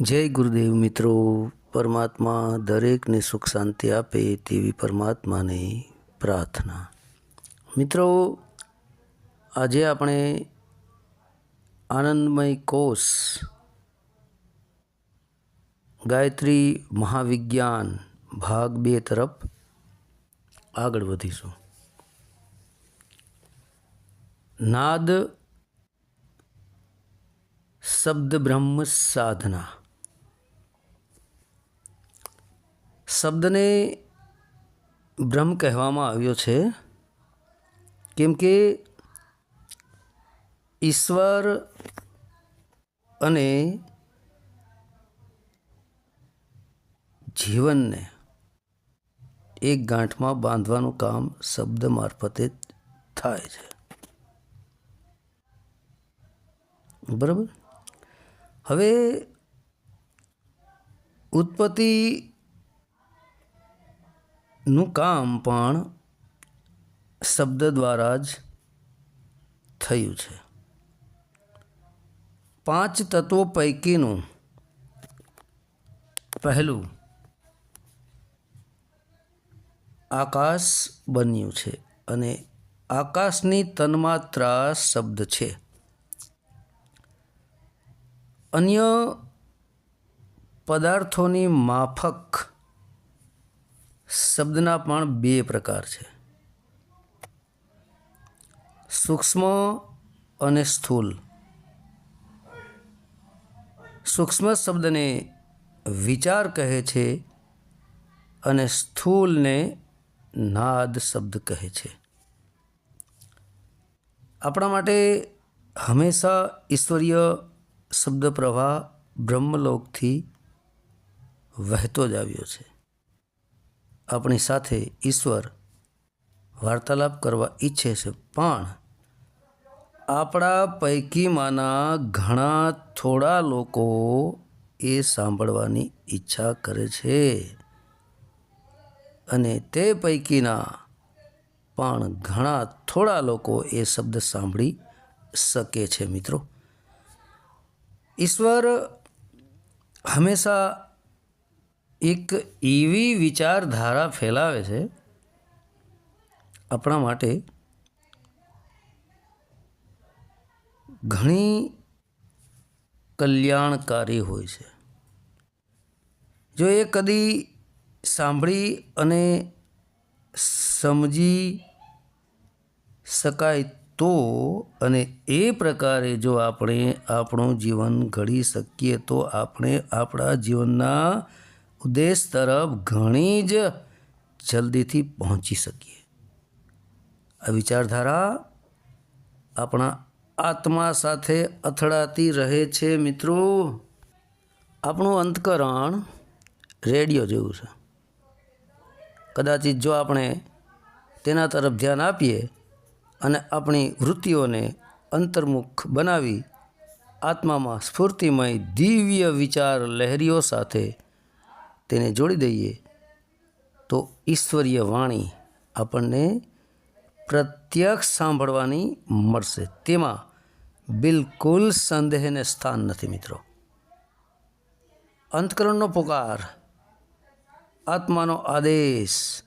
જય ગુરુદેવ મિત્રો, પરમાત્મા દરેકને સુખ શાંતિ આપે તેવી પરમાત્માની પ્રાર્થના. મિત્રો, આજે આપણે આનંદમય કોષ ગાયત્રી મહાવિજ્ઞાન ભાગ બે તરફ આગળ વધીશું. નાદ શબ્દ બ્રહ્મ સાધના. શબ્દને બ્રહ્મ કહેવામાં આવ્યો છે, કેમ કે ઈશ્વર અને જીવનને એક ગાંઠમાં બાંધવાનું કામ શબ્દ મારફતે થાય છે. બરાબર? હવે ઉત્પત્તિનું કામ પણ શબ્દ દ્વારા જ થયું છે. પાંચ તત્વો પૈકીનું પહેલું આકાશ બન્યું છે અને આકાશની તન્માત્રા શબ્દ છે. અન્ય પદાર્થોની માફક શબ્દના પણ બે પ્રકાર છે. સૂક્ષ્મ અને સ્થૂલ. સૂક્ષ્મ શબ્દને વિચાર કહે છે અને સ્થૂલને નાદ શબ્દ કહે છે. આપણા માટે હંમેશા ઈશ્વરીય શબ્દ પ્રવાહ બ્રહ્મલોકથી વહેતો જ આવ્યો છે. આપણી સાથે ઈશ્વર વાર્તાલાપ કરવા ઈચ્છે છે. પણ આપણા પૈકીમાંના ઘણા થોડા લોકો એ સાંભળવાની ઈચ્છા કરે છે. અને તે પૈકીના પણ ઘણા થોડા લોકો એ શબ્દ સાંભળી શકે છે મિત્રો. ઈશ્વર હંમેશા એક એવી વિચારધારા ફેલાવે છે આપણા માટે ઘણી કલ્યાણકારી હોય છે. જો એ કદી સાંભળી અને સમજી શકાય તો અને એ પ્રકારે જો આપણે આપણું જીવન ઘડી શકીએ તો આપણે આપણા જીવનના ઉદ્દેશ તરફ ઘણી જ જલ્દીથી પહોંચી શકીએ. આ વિચારધારા આપણા આત્મા સાથે અથડાતી રહે છે મિત્રો. આપણું અંતકરણ રેડિયો જેવું છે. કદાચિત જો આપણે તેના તરફ ધ્યાન આપીએ અને આપણી વૃત્તિઓને અંતર્મુખ બનાવી આત્મામાં સ્ફૂર્તિમય દિવ્ય વિચાર લહેરીઓ સાથે તેને જોડી દઈએ, તો ઈશ્વરીય વાણી આપણને પ્રત્યક્ષ સાંભળવાની મળશે. તેમાં બિલકુલ સંદેહને સ્થાન નથી મિત્રો. અંતકરણનો પુકાર, આત્માનો આદેશ,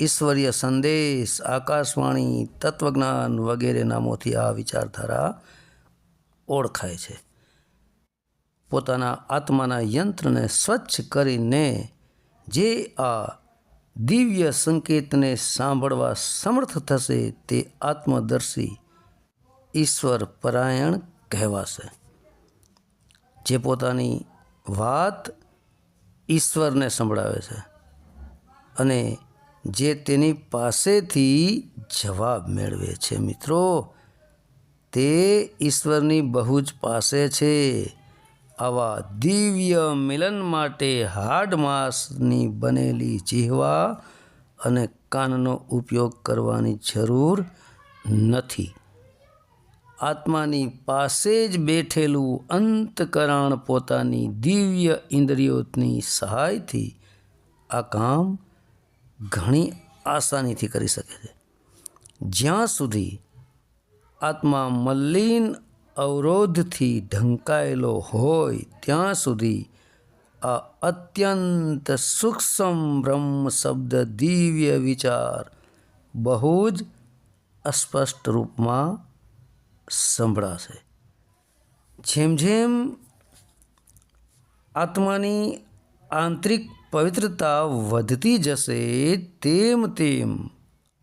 ઈશ્વરીય સંદેશ, આકાશવાણી, તત્વજ્ઞાન વગેરે નામોથી આ વિચારધારા ઓળખાય છે. પોતાના આત્માના યંત્રને સ્વચ્છ કરીને જે આ દિવ્ય સંકેતને સાંભળવા સમર્થ થશે તે આત્મદર્શી ઈશ્વર પરાયણ કહેવાશે. જે પોતાની વાત ઈશ્વરને સંભળાવે છે અને જે તેની પાસેથી જવાબ મેળવે છે. મિત્રો, તે ઈશ્વરની બહુ જ પાસે છે. આવા દિવ્ય મિલન માટે હાડ માંસની બનેલી જીહવા અને કાનનો ઉપયોગ કરવાની જરૂર નથી. આત્માની પાસે જ બેઠેલું અંતકરણ પોતાની દિવ્ય ઇન્દ્રિયોની સહાયથી આ કામ ઘણી આસાનીથી કરી શકે છે. જ્યાં સુધી આત્મા મલિન અવરોધથી ઢંકાયેલો હોય ત્યાં સુધી આ અત્યંત સૂક્ષ્મ બ્રહ્મ શબ્દ દિવ્ય વિચાર બહુ જ અસ્પષ્ટ રૂપમાં સંભળાશે. જેમ જેમ આત્માની આંતરિક પવિત્રતા વધતી જશે, તેમ તેમ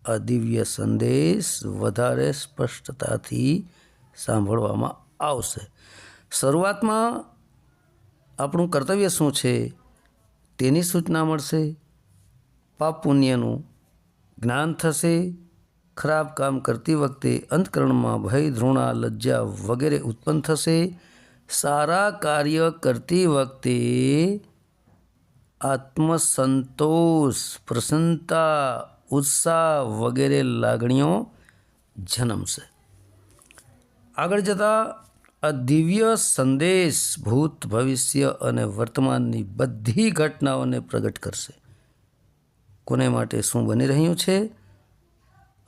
આ દિવ્ય સંદેશ વધારે સ્પષ્ટતાથી સાંભળવામાં આવશે. શરૂઆતમાં આપણું કર્તવ્ય શું છે તેની સૂચના મળશે. પાપ પુણ્યનું જ્ઞાન થશે. ખરાબ કામ કરતી વખતે અંતકરણમાં ભય, ધૃણા, લજ્જા વગેરે ઉત્પન્ન થશે. સારા કાર્ય કરતી વખતે આત્મસંતોષ, પ્રસન્નતા, ઉત્સાહ વગેરે લાગણીઓ જન્મશે. આગળ જતાં દિવ્ય સંદેશ ભૂત ભવિષ્ય અને વર્તમાનની બધી ઘટનાઓને પ્રગટ કરશે. કોને માટે શું બની રહ્યું છે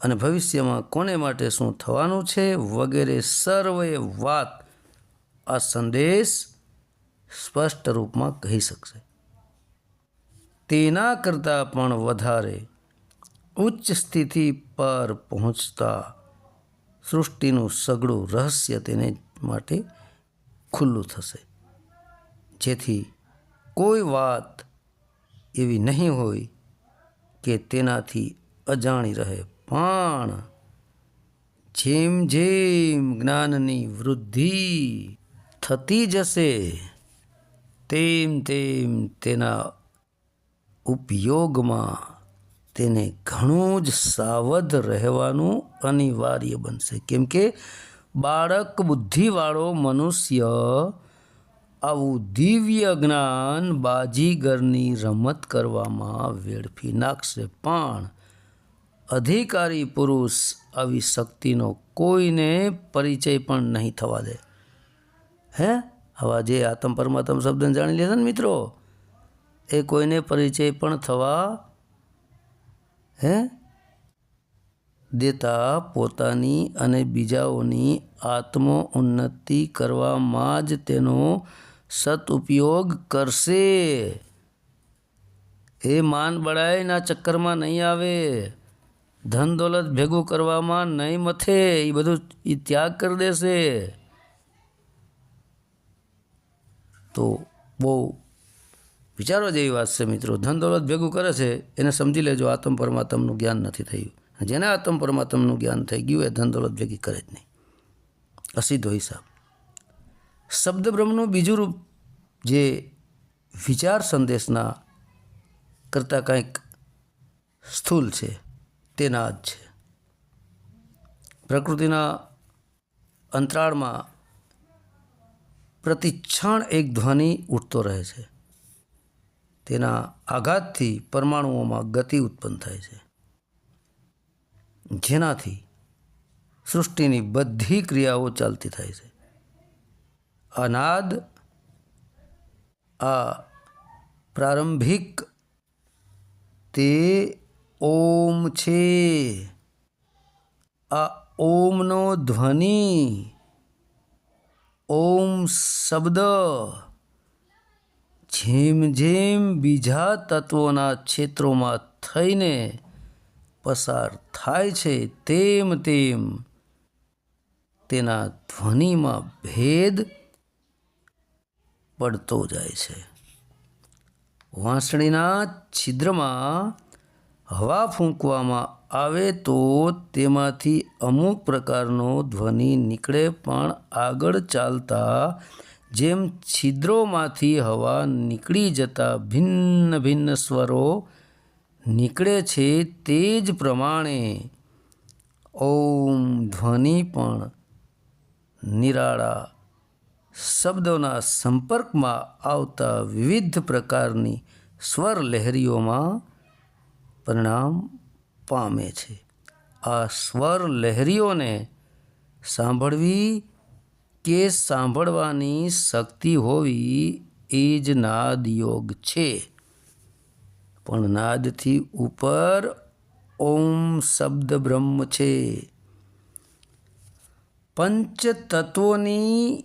અને ભવિષ્યમાં કોને માટે શું થવાનું છે વગેરે સર્વે વાત આ સંદેશ સ્પષ્ટ રૂપમાં કહી શકશે. તેના કરતાં પણ વધારે ઉચ્ચ સ્થિતિ પર પહોંચતા સૃષ્ટિનું સગળું રહસ્ય તેને માટે ખુલ્લું થશે. જેથી કોઈ વાત એવી નહીં હોય કે તેનાથી અજાણી રહે. પણ જેમ જેમ જ્ઞાનની વૃદ્ધિ થતી જશે, તેમ તેમ તેના ઉપયોગમાં તેને ઘણું જ સાવધ રહેવાનું અનિવાર્ય બનશે. કેમ કે બાળક બુદ્ધિવાળો મનુષ્ય આવું દિવ્ય જ્ઞાન બાજીગરની રમત કરવામાં વેડફી નાખશે. પણ અધિકારી પુરુષ આવી શક્તિનો કોઈને પરિચય પણ નહીં થવા દે. હે? આવા જે આત્મ પરમાત્મ શબ્દને જાણી લેશે ને મિત્રો, એ કોઈને પરિચય પણ થવા હે? દેતા પોતાની અને બીજાઓની આત્મ ઉન્નતિ કરવામાં જ તેનો સદઉપયોગ કરશે. એ માન બળાઈના ચક્કરમાં નહીં આવે. ધન દોલત ભેગું કરવામાં નહીં મથે. એ બધું એ ત્યાગ કરી દેશે. તો બહુ વિચારવા જેવી વાત છે મિત્રો. ધન દોલત ભેગું કરે છે, એને સમજી લેજો આત્મ પરમાત્મનું જ્ઞાન નથી થયું. જેને આત્મ પરમાત્મનું જ્ઞાન થઈ ગયું એ ધન દોલત ભેગી કરે જ નહીં. અસીધો શબ્દ બ્રહ્મનું બીજું રૂપ જે વિચાર સંદેશના કરતાં કંઈક સ્થૂલ છે, તેના જ છે. પ્રકૃતિના અંતરાળમાં પ્રતિક્ષણ એક ધ્વનિ ઉઠતો રહે છે. તેના આઘાતથી પરમાણુઓમાં ગતિ ઉત્પન્ન થાય છે. જેનાથી સૃષ્ટિની બધી ક્રિયાઓ ચાલતી થાય છે. અનાદ, આ પ્રારંભિક તે ઓમ છે. આ ઓમનો ધ્વનિ, ઓમ શબ્દ જેમ જેમ બીજા તત્વોના ક્ષેત્રોમાં થઈને પસાર થાય છે, તેમ તેમ તેના ધ્વનિમાં ભેદ પડતો જાય છે. વાંસળીના છિદ્રમાં હવા ફૂંકવામાં આવે તો તેમાંથી અમુક પ્રકારનો ધ્વનિ નીકળે પણ આગળ ચાલતા જેમ છિદ્રોમાંથી હવા નીકળી જતા ભિન્ન ભિન્ન સ્વરો નીકળે છે તે જ પ્રમાણે ઓમ ધ્વનિ પણ નિરાળા શબ્દોના સંપર્કમાં આવતા વિવિધ પ્રકારની સ્વર લહેરીઓમાં પરિણામ પામે છે. આ સ્વર લહેરીઓને સાંભળવી કે સાંભળવાની શક્તિ હોવી એ જ નાદ યોગ છે. પણ નાદથી ઉપર ઓમ શબ્દ બ્રહ્મ છે. પંચ તત્વોની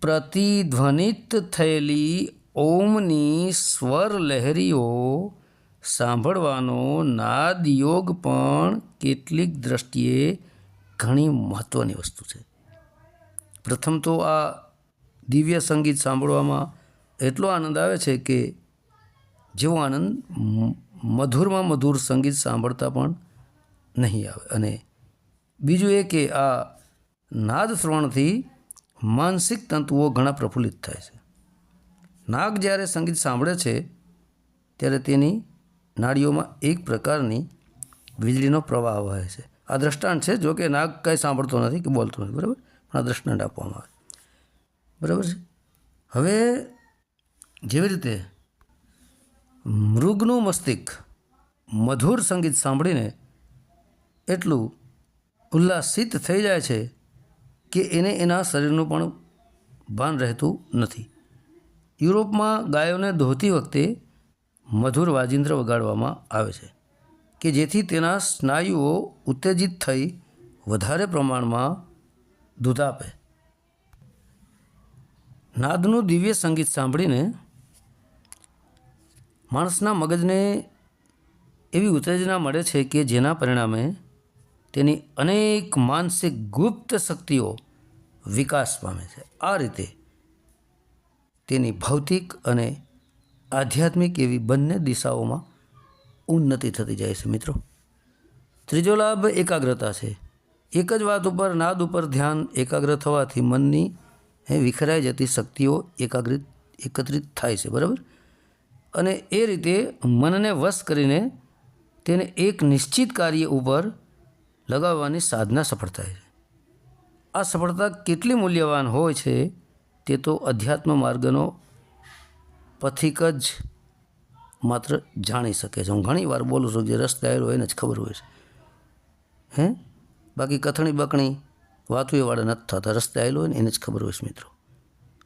પ્રતિધ્વનિત થયેલી ઓમની સ્વર લહેરીઓ સાંભળવાનો નાદ યોગ પણ કેટલીક દ્રષ્ટિએ ઘણી મહત્ત્વની વસ્તુ છે. પ્રથમ તો આ દિવ્ય સંગીત સાંભળવામાં એટલો આનંદ આવે છે કે જેવો આનંદ મધુરમાં મધુર સંગીત સાંભળતા પણ નહીં આવે. અને બીજું એ કે આ નાદ શ્રવણથી માનસિક તંતુઓ ઘણા પ્રફુલ્લિત થાય છે. નાગ જ્યારે સંગીત સાંભળે છે, ત્યારે તેની નાડીઓમાં એક પ્રકારની વીજળીનો પ્રવાહ વહે છે. આ દ્રષ્ટાંત છે, જો કે નાગ કંઈ સાંભળતો નથી કે બોલતો નથી, બરાબર? આ દ્રષ્ટાંત આપવામાં આવે. બરાબર છે? હવે જેવી રીતે મૃગનું મસ્તિષ્ક મધુર સંગીત સાંભળીને એટલું ઉલ્લાસિત થઈ જાય છે કે એને એના શરીરનું પણ ભાન રહેતું નથી. યુરોપમાં ગાયોને ધોતી વખતે મધુર વાજિંત્ર વગાડવામાં આવે છે કે જેથી તેના સ્નાયુઓ ઉત્તેજિત થઈ વધારે પ્રમાણમાં દૂધ આપે. નાદનું દિવ્ય સંગીત સાંભળીને માણસના મગજને એવી ઉત્તેજના મળે છે કે જેના પરિણામે તેની અનેક માનસિક ગુપ્ત શક્તિઓ વિકાસ પામે છે. આ રીતે તેની ભૌતિક અને આધ્યાત્મિક એવી બંને દિશાઓમાં ઉન્નતિ થતી જાય છે મિત્રો. ત્રીજો લાભ એકાગ્રતા છે. એક જ વાત ઉપર, નાદ ઉપર ધ્યાન એકાગ્ર થવાથી મનની, હે, વિખરાઈ જતી શક્તિઓ એકાગ્રિત, એકત્રિત થાય છે, બરાબર? અને એ રીતે મનને વશ કરીને તેને એક નિશ્ચિત કાર્ય ઉપર લગાવવાની સાધના સફળ થાય છે. આ સફળતા કેટલી મૂલ્યવાન હોય છે તે તો અધ્યાત્મ માર્ગનો પથિક જ માત્ર જાણી શકે છે. હું ઘણી વાર બોલું છું, જે રસ્તે હોય એને જ ખબર હોય છે. હે? બાકી કથણી બકણી વાતું નથી થતા. રસ્તે આવેલો હોય ને એને જ ખબર હોય છે મિત્રો.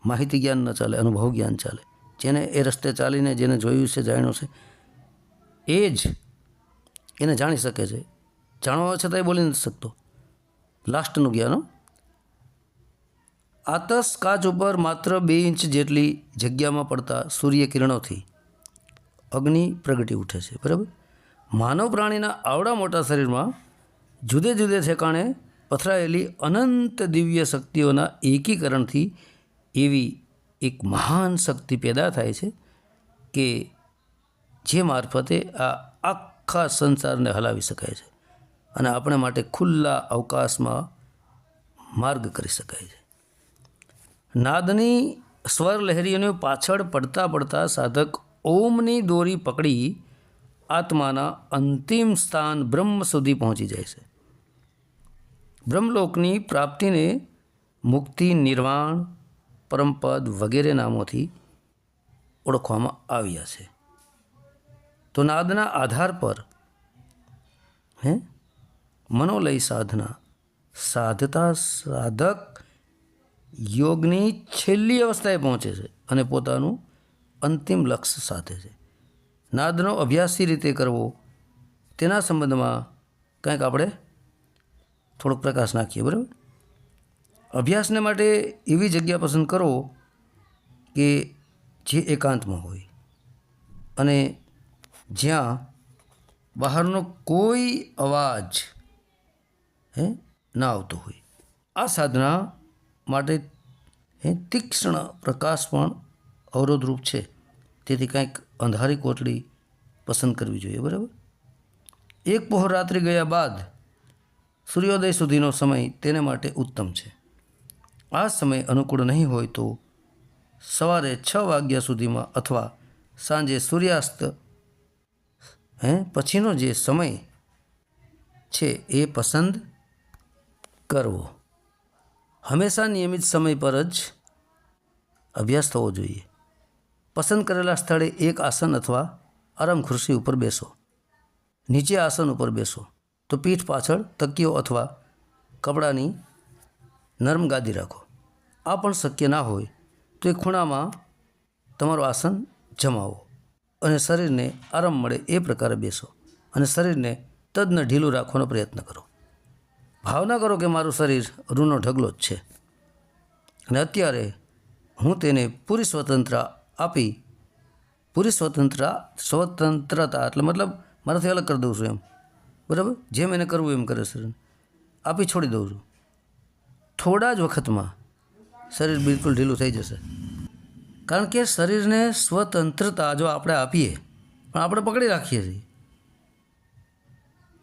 માહિતી જ્ઞાન ન ચાલે, અનુભવ જ્ઞાન ચાલે. જેને એ રસ્તે ચાલીને જેને જોયું છે, જાણ્યું છે, એ જ એને જાણી શકે છે. જાણવા છતાં એ બોલી નથી શકતો. લાસ્ટનું જ્ઞાન આતસ કાચ ઉપર માત્ર બે ઇંચ જેટલી જગ્યામાં પડતા સૂર્યકિરણોથી અગ્નિ પ્રગટી ઉઠે છે. બરાબર? માનવ પ્રાણીના આવડા મોટા શરીરમાં જુદે જુદે ઠેકાણે પથરાયેલી અનંત દિવ્ય શક્તિઓના એકીકરણથી એવી એક મહાન શક્તિ પેદા થાય છે કે જે મારફતે આ આખા સંસારને હલાવી શકાય છે અને આપણે માટે ખુલ્લા અવકાશમાં માર્ગ કરી શકાય છે. નાદની સ્વર લહેરીઓને પાછળ પડતા પડતા સાધક ઓમની દોરી પકડી આત્માના અંતિમ સ્થાન બ્રહ્મ સુધી પહોંચી જાય છે. બ્રહ્મલોકની પ્રાપ્તિને મુક્તિ, નિર્વાણ, પરમપદ વગેરે નામોથી ઓળખવામાં આવ્યા છે. તો નાદના આધાર પર, હે, મનોલય સાધના, સાધતા સાધક યોગની છેલ્લી અવસ્થાએ પહોંચે છે અને પોતાનું અંતિમ લક્ષ્ય સાધે છે. નાદનો અભ્યાસી રીતે કરવો? તેના સંબંધમાં કંઈક આપણે થોડોક પ્રકાશ નાખીએ, બરાબર? અભ્યાસને માટે એવી જગ્યા પસંદ કરો કે જે એકાંતમાં હોય અને જ્યાં બહારનો કોઈ અવાજ, હે, ના આવતો હોય. આ સાધના માટે, હે, તીક્ષ્ણ પ્રકાશ પણ અવરોધરૂપ છે. તેથી કંઈક અંધારી કોટડી પસંદ કરવી જોઈએ, બરાબર? એક પહોર રાત્રિ ગયા બાદ સૂર્યોદય સુધીનો સમય તેને માટે ઉત્તમ છે. આ સમય અનુકૂળ નહીં હોય તો સવારે છ વાગ્યા સુધીમાં અથવા સાંજે સૂર્યાસ્ત, હે, પછીનો જે સમય છે એ પસંદ કરવો. હંમેશા નિયમિત સમય પર જ અભ્યાસ થવો જોઈએ. પસંદ કરેલા સ્થળે એક આસન અથવા આરામ ખુરશી ઉપર બેસો. નીચે આસન ઉપર બેસો. તો પીઠ પાછળ તકીઓ અથવા કપડાની નરમ ગાદી રાખો. આ પણ શક્ય ના હોય તો એ ખૂણામાં તમારું આસન જમાવો અને શરીરને આરામ મળે એ પ્રકારે બેસો અને શરીરને તદ્ન ઢીલું રાખવાનો પ્રયત્ન કરો. ભાવના કરો કે મારું શરીર રૂનો ઢગલો જ છે. અને અત્યારે હું તેને પૂરી સ્વતંત્રતા આપી, પૂરી સ્વતંત્રતા સ્વતંત્રતા એટલે મતલબ મારાથી અલગ કરી દઉં છું એમ. બરાબર? જેમ એને કરવું એમ કરે શરીર. આપી છોડી દઉં છું. થોડા જ વખતમાં શરીર બિલકુલ ઢીલું થઈ જશે. કારણ કે શરીરને સ્વતંત્રતા જો આપણે આપીએ, પણ આપણે પકડી રાખીએ છીએ.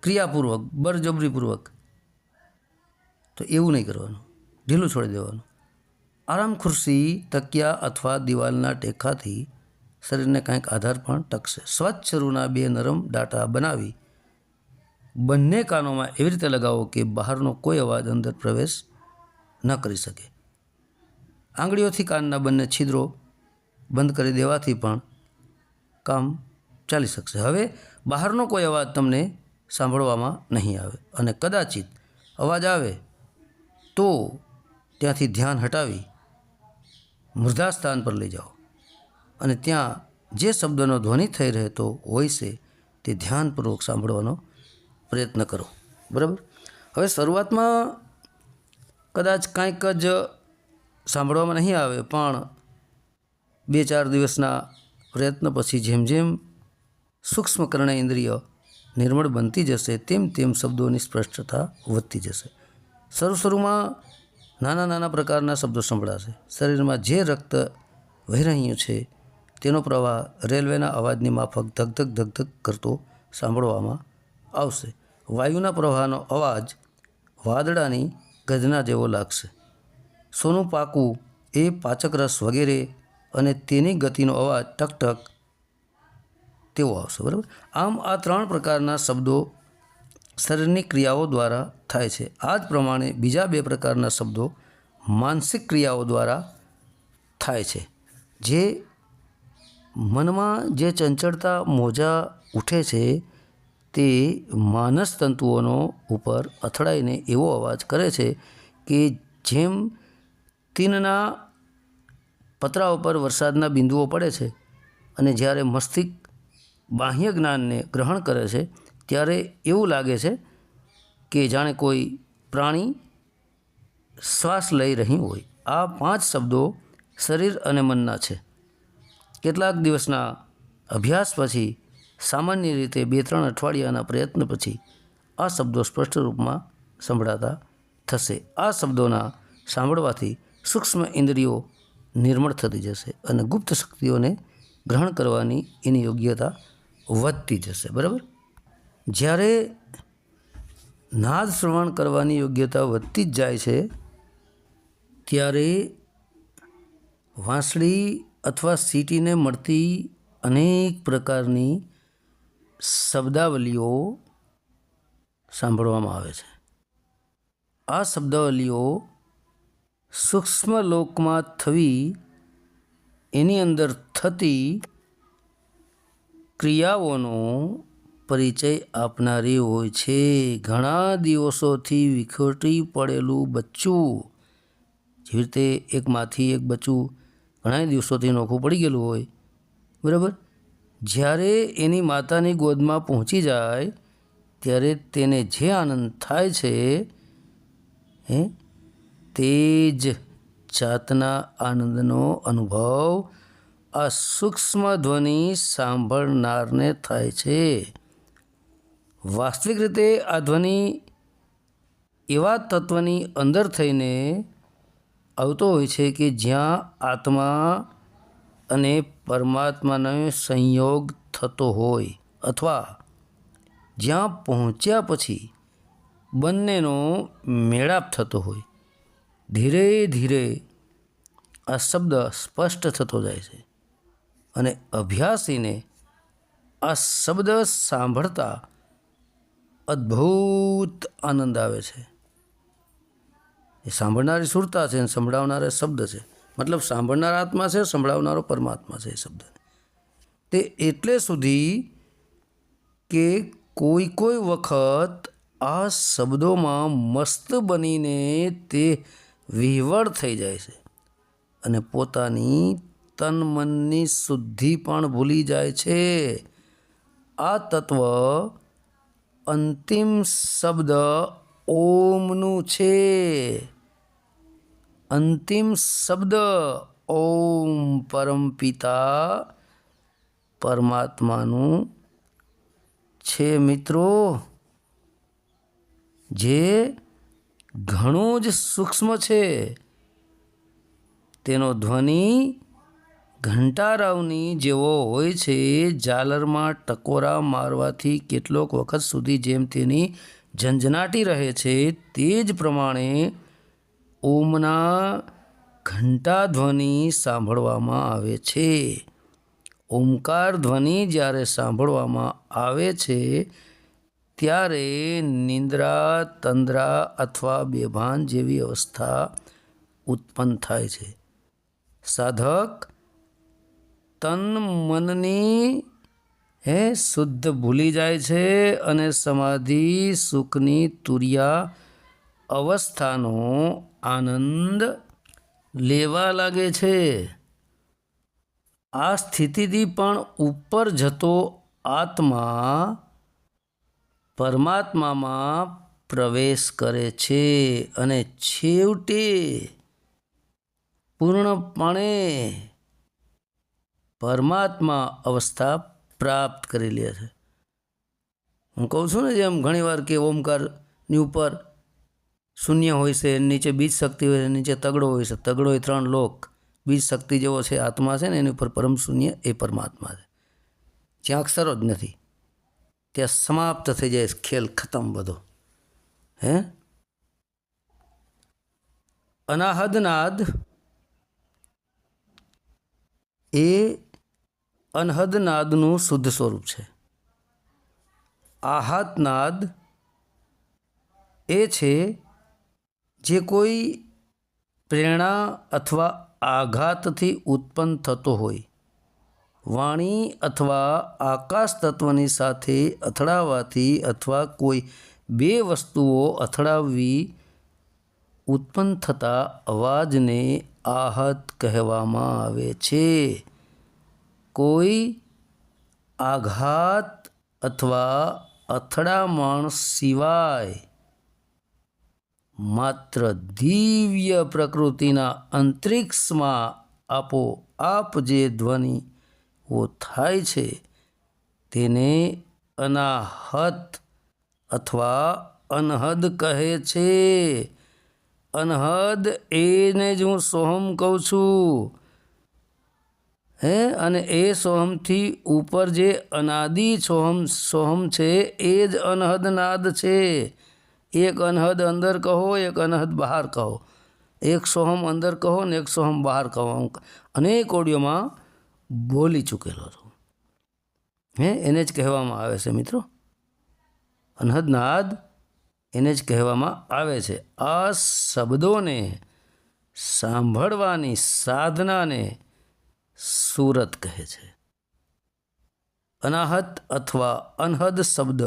ક્રિયાપૂર્વક, બળજબરીપૂર્વક. તો એવું નહીં કરવાનું. ઢીલું છોડી દેવાનું. આરામ ખુરશી, તકિયા અથવા દિવાલના ટેકાથી શરીરને કાંઈક આધાર પણ ટકશે. સ્વચ્છ રૂના બે નરમ ડાટા બનાવી બંને કાનોમાં એવી રીતે લગાવો કે બહારનો કોઈ અવાજ અંદર પ્રવેશ ન કરી શકે. આંગળીઓથી કાનના બંને છિદ્રો બંધ કરી દેવાથી પણ કામ ચાલી શકશે. હવે બહારનો કોઈ અવાજ તમને સાંભળવામાં નહીં આવે અને કદાચિત અવાજ આવે તો ત્યાંથી ધ્યાન હટાવી મૃધા સ્થાન પર લઈ જાઓ અને ત્યાં જે શબ્દનો ધ્વનિ થઈ રહેતો હોય છે તે ધ્યાનપૂર્વક સાંભળવાનો પ્રયત્ન કરો. બરાબર? હવે શરૂઆતમાં કદાચ કાંઈક જ સાંભળવામાં નહીં આવે, પણ બે ચાર દિવસના પ્રયત્ન પછી જેમ જેમ સૂક્ષ્મ કર્ણ ઇન્દ્રિય નિર્મળ બનતી જશે, તેમ તેમ શબ્દોની સ્પષ્ટતા વધતી જશે. શરૂ શરૂમાં નાના નાના પ્રકારના શબ્દો સંભળાશે. શરીરમાં જે રક્ત વહી રહ્યું છે, તેનો પ્રવાહ રેલવેના અવાજની માફક ધગધગ ધગધગ કરતો સાંભળવામાં આવશે. વાયુના પ્રવાહનો અવાજ વાદળાની ગજના જેવો લાગશે. સોનું પાકું એ પાચક રસ વગેરે અને તેની ગતિનો અવાજ ટક ટક તેવો આવશે, બરાબર? આમ આ ત્રણ પ્રકારના શબ્દો શરીરની ક્રિયાઓ દ્વારા થાય છે. આ જ પ્રમાણે બીજા બે પ્રકારના શબ્દો માનસિક ક્રિયાઓ દ્વારા થાય છે. જે મનમાં જે ચંચળતા મોજા ઉઠે છે તે માનસ તંતુઓનો ઉપર અથડાઈને એવો અવાજ કરે છે કે જેમ તીનના પતરા ઉપર વરસાદના બિંદુઓ પડે છે અને જ્યારે મસ્તિષ્ક બાહ્ય જ્ઞાનને ગ્રહણ કરે છે, ત્યારે એવું લાગે છે કે જાણે કોઈ પ્રાણી શ્વાસ લઈ રહ્યું હોય. આ પાંચ શબ્દો શરીર અને મનના છે. કેટલાક દિવસના અભ્યાસ પછી સામાન્ય રીતે બે ત્રણ અઠવાડિયાના પ્રયત્ન પછી આ શબ્દો સ્પષ્ટ રૂપમાં સંભળાતા થશે. આ શબ્દોના સાંભળવાથી સૂક્ષ્મ ઇન્દ્રિયો નિર્મળ થતી જશે અને ગુપ્ત શક્તિઓને ગ્રહણ કરવાની એની યોગ્યતા વધતી જશે. બરાબર? જ્યારે નાદ શ્રવણ કરવાની યોગ્યતા વધતી જ જાય છે, ત્યારે વાંસળી અથવા સીટીને મળતી અનેક પ્રકારની શબ્દાવલીઓ સાંભળવામાં આવે છે. આ શબ્દાવલીઓ સૂક્ષ્મ લોકમાં થવી, એની અંદર થતી ક્રિયાઓનો પરિચય આપનારી હોય છે. ઘણા દિવસોથી વિખોટી પડેલું બચ્ચું જેવી રીતે એકમાંથી એક બચ્ચું ઘણા દિવસોથી નોખું પડી ગયેલું હોય, બરાબર? જ્યારે એની માતાની ગોદમાં પહોંચી જાય, ત્યારે તેને જે આનંદ થાય છે, હે, તે જ જાતના આનંદનો અનુભવ આ સૂક્ષ્મ ધ્વનિ સાંભળનારને થાય છે. વાસ્તવિક રીતે આ ધ્વનિ એવા તત્વની અંદર થઈને આવતો હોય છે કે જ્યાં આત્મા અને પરમાત્માનો સંયોગ થતો હોય અથવા જ્યાં પહોંચ્યા પછી બંનેનો મેળાપ થતો હોય, ધીરે ધીરે આ શબ્દ સ્પષ્ટ થતો જાય છે અને અભ્યાસીને આ શબ્દ સાંભળતા અદ્ભુત આનંદ આવે છે. એ સાંભળનારી સુરતા છે અને સંભળાવનારા શબ્દ છે. મતલબ સાંભળનાર આત્મા છે, સંભળાવનારો પરમાત્મા છે એ શબ્દ. તે એટલે સુધી કે કોઈ કોઈ વખત આ શબ્દોમાં મસ્ત બનીને તે વિહવળ થઈ જાય છે અને પોતાની તન મનની શુદ્ધિ પણ ભૂલી જાય છે. આ તત્વ અંતિમ શબ્દ ઓમનું છે. અંતિમ શબ્દ, ઓમ પરમપિતા પરમાત્માનું છે મિત્રો. જે ઘણું જ સૂક્ષ્મ છે. તેનો ધ્વનિ ઘંટારાવની જેવો હોય છે, ઝાલરમાં ટકોરા મારવાથી કેટલોક વખત સુધી જેમ તેની ઝંઝનાટી રહે છે, તે જ પ્રમાણે ઓમના ઘંટા ધ્વનિ સાંભળવામાં આવે છે. ઓમકાર ધ્વનિ જ્યારે સાંભળવામાં આવે છે, ત્યારે નિંદ્રા, તંદ્રા અથવા બેભાન જેવી અવસ્થા ઉત્પન્ન થાય છે. સાધક તન મનની, હે, શુદ્ધ ભૂલી જાય છે અને સમાધિ સુખની તુરિયા અવસ્થાનો આનંદ લેવા લાગે છે. આ સ્થિતિથી પણ ઉપર જતો આત્મા પરમાત્મામાં પ્રવેશ કરે છે અને છેવટે પૂર્ણપણે પરમાત્મા અવસ્થા પ્રાપ્ત કરી લે છે. હું કહું છું ને જેમ ઘણીવાર કે ઓમકારની ઉપર શૂન્ય હોય છે, નીચે બીજ શક્તિ હોય છે, નીચે તગડો હોય છે. તગડો એ ત્રણ લોક. બીજ શક્તિ જેવો છે આત્મા છે ને, એની ઉપર પરમ શૂન્ય એ પરમાત્મા છે. જ્યાં અક્ષરો જ નથી. ત્યાં સમાપ્ત થઈ જાય ખેલ ખતમ બધો. હે? અનાહદનાદ એ અનહદનાદનું શુદ્ધ સ્વરૂપ છે. આહાતનાદ એ છે જે કોઈ પ્રેરણા અથવા આઘાતથી ઉત્પન્ન થતો હોય, વાણી અથવા આકાશ તત્વની સાથે અથડાવાથી અથવા કોઈ બે વસ્તુઓ અથડાવવી ઉત્પન્ન થતા અવાજને આહત કહેવામાં આવે છે. કોઈ આઘાત અથવા અથડામણ સિવાય માત્ર દિવ્ય પ્રકૃતિના અંતરિક્ષમાં આપોઆપ જે ધ્વનિઓ થાય છે, તેને અનાહત અથવા અનહદ કહે છે. અનહદ એને જ હું સોહમ કહું છું. હે? અને એ સોહમથી ઉપર જે અનાદિ સોહમ સોહમ છે, એ જ અનહદ નાદ છે. એક અનહદ અંદર કહો, એક અનહદ બહાર કહો. એક સોહમ અંદર કહો ને એક સોહમ બહાર કહો. હું અનેક ઓડિયોમાં બોલી ચૂકેલો છું. હે, એને જ કહેવામાં આવે છે મિત્રો. અનહદ નાદ એને જ કહેવામાં આવે છે. આ શબ્દોને સાંભળવાની સાધનાને સુરત કહે છે. અનાહત અથવા અનહદ શબ્દ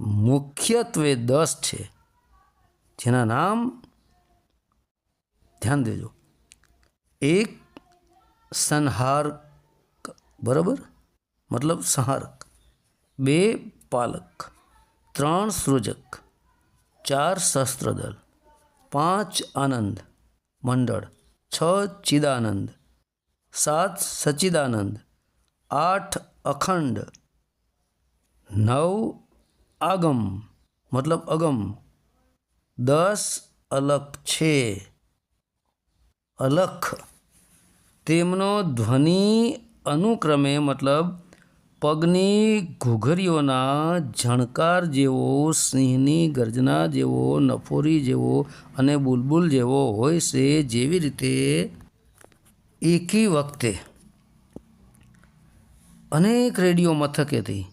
મુખ્યત્વે દસ છે. જેના નામ ધ્યાન દેજો. એક સંહારક, બરાબર? મતલબ સંહારક. બે પાલક. ત્રણ સૃજક. ચાર શસ્ત્રદળ પાંચ આનંદ મંડળ. છ ચિદાનંદ. સાત સચિદાનંદ. આઠ અખંડ. નવ આગમ મતલબ અગમ. દસ અલખ છે. અલખ. તેમનો ધ્વનિ અનુક્રમે મતલબ પગની ઘૂઘરીઓના ઝણકાર જેવો, સિંહની ગર્જના જેવો, નફોરી જેવો અને બુલબુલ જેવો હોય છે જેવી રીતે એકી વખતે અનેક રેડિયો મથકેથી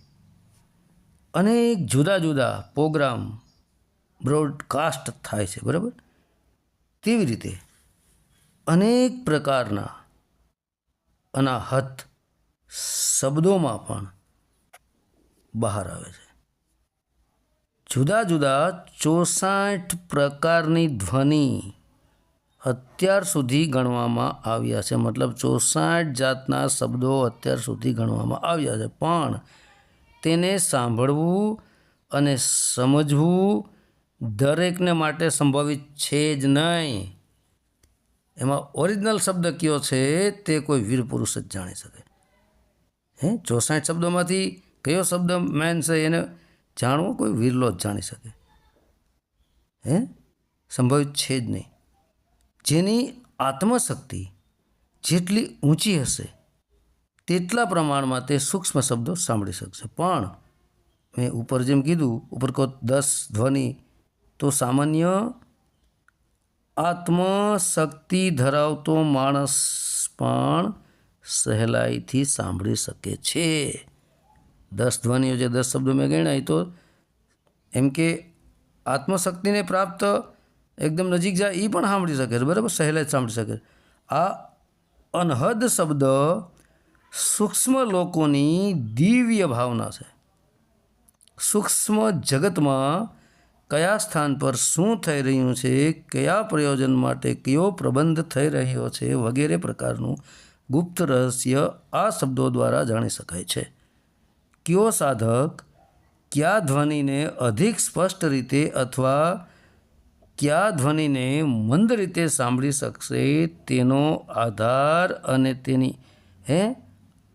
અનેક જુદા જુદા પ્રોગ્રામ બ્રોડકાસ્ટ થાય છે, બરાબર? તેવી રીતે અનેક પ્રકારના અનાહત શબ્દોમાં પણ બહાર આવે છે. જુદા જુદા ચોસાઠ પ્રકારની ધ્વનિ અત્યાર સુધી ગણવામાં આવ્યા છે. મતલબ ચોસાઠ જાતના શબ્દો અત્યાર સુધી ગણવામાં આવ્યા છે. પણ તેને સાંભળવું અને સમજવું દરેકને માટે સંભવિત છે જ નહીં. એમાં ઓરિજિનલ શબ્દ કયો છે તે કોઈ વીર પુરુષ જ જાણી શકે. હે, ચોસાઠ શબ્દોમાંથી કયો શબ્દ મેન છે એને જાણવો કોઈ વીરલો જ જાણી શકે. હે, સંભવિત છે જ નહીં. જેની આત્મશક્તિ જેટલી ઊંચી હશે તેટલા પ્રમાણમાં તે સૂક્ષ્મ શબ્દો સાંભળી શકશે. પણ મેં ઉપર જેમ કીધું ઉપર કહો દસ ધ્વનિ, તો સામાન્ય આત્મશક્તિ ધરાવતો માણસ પણ સહેલાઈથી સાંભળી શકે છે. દસ ધ્વનિઓ જે દસ શબ્દો મેં ગણાય તો એમ કે આત્મશક્તિને પ્રાપ્ત એકદમ નજીક જાય એ પણ સાંભળી શકે છે, બરાબર? સહેલાઈ સાંભળી શકે આ અનહદ શબ્દ સૂક્ષ્મ લોકોની દિવ્ય ભાવના છે. સૂક્ષ્મ જગતમાં કયા સ્થાન પર શું થઈ રહ્યું છે, કયા પ્રયોજન માટે કયો પ્રબંધ થઈ રહ્યો છે વગેરે પ્રકારનું ગુપ્ત રહસ્ય આ શબ્દો દ્વારા જાણી શકાય છે. કયો સાધક કયા ધ્વનિને અધિક સ્પષ્ટ રીતે અથવા કયા ધ્વનિને મંદ રીતે સાંભળી શકશે તેનો આધાર અને તેની, હે?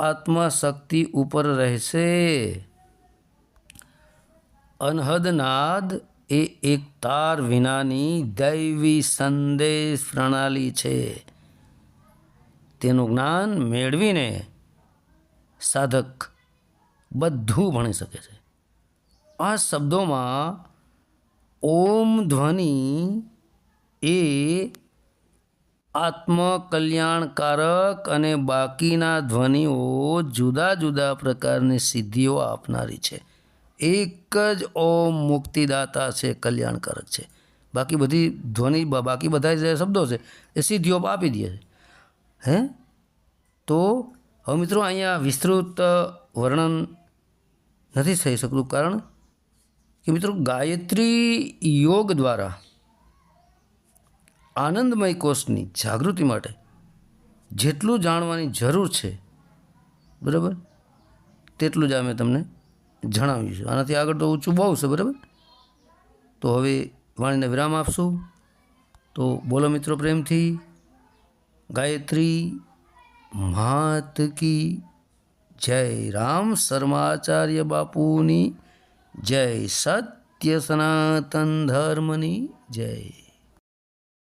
આત્મશક્તિ ઉપર રહેશે. અનહદનાદ એ એક તાર વિનાની દૈવી સંદેશ પ્રણાલી છે. તેનું જ્ઞાન મેળવીને સાધક બધું ભણી શકે છે. આ શબ્દોમાં ઓમ ધ્વનિ એ આત્મકલ્યાણકારક અને બાકીના ધ્વનિઓ જુદા જુદા પ્રકારની સિદ્ધિઓ આપનારી છે. એક જ ઓમ મુક્તિદાતા છે, કલ્યાણકારક છે. બાકી બધી ધ્વનિ, બાકી બધા જે શબ્દો છે, એ સિદ્ધિઓ આપી દે છે. હે? તો હવે મિત્રો અહીંયા વિસ્તૃત વર્ણન નથી થઈ શકતું. કારણ કે મિત્રો ગાયત્રી યોગ દ્વારા આનંદમય કોષની જાગૃતિ માટે જેટલું જાણવાની જરૂર છે, બરાબર? તેટલું જ અમે તમને જણાવ્યું છે. આનાથી આગળ તો ઊંચું બહુ છે, બરાબર? તો હવે વાણીને વિરામ આપશું. તો બોલો મિત્રો પ્રેમથી, ગાયત્રી માત કી જય રામ શર્માચાર્ય બાપુની, જય સત્ય સનાતન ધર્મની, જય